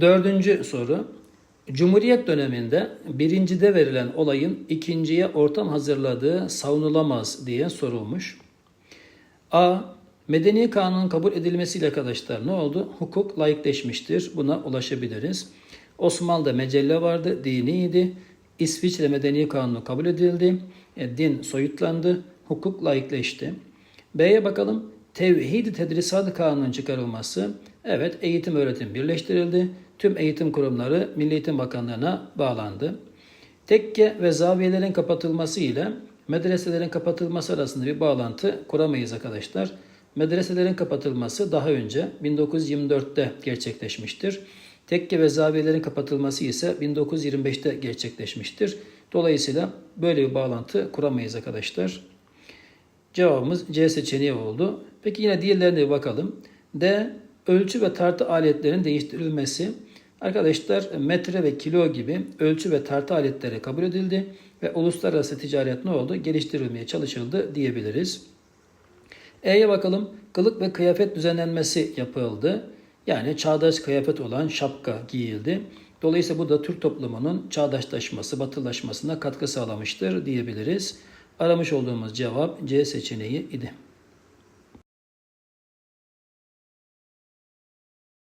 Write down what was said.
Dördüncü soru. Cumhuriyet döneminde birincide verilen olayın ikinciye ortam hazırladığı savunulamaz diye sorulmuş. A. Medeni kanunun kabul edilmesiyle arkadaşlar ne oldu? Hukuk layıkleşmiştir. Buna ulaşabiliriz. Osmanlı'da mecelle vardı, diniydi. İsviçre Medeni Kanunu kabul edildi. E, din soyutlandı, hukuk layıkleşti. B'ye bakalım. Tevhid Tedrisat Kanunu'nun çıkarılması. Evet, eğitim öğretim birleştirildi. Tüm eğitim kurumları Milli Eğitim Bakanlığı'na bağlandı. Tekke ve zaviyelerin kapatılması ile medreselerin kapatılması arasında bir bağlantı kuramayız arkadaşlar. Medreselerin kapatılması daha önce 1924'te gerçekleşmiştir. Tekke ve zaviyelerin kapatılması ise 1925'te gerçekleşmiştir. Dolayısıyla böyle bir bağlantı kuramayız arkadaşlar. Cevabımız C seçeneği oldu. Peki yine diğerlerine bir bakalım. D. Ölçü ve tartı aletlerinin değiştirilmesi. Arkadaşlar metre ve kilo gibi ölçü ve tartı aletleri kabul edildi ve uluslararası ticaret ne oldu? Geliştirilmeye çalışıldı diyebiliriz. E'ye bakalım. Kılık ve kıyafet düzenlenmesi yapıldı. Yani çağdaş kıyafet olan şapka giyildi. Dolayısıyla bu da Türk toplumunun çağdaşlaşması, batılaşmasına katkı sağlamıştır diyebiliriz. Aramış olduğumuz cevap C seçeneği idi.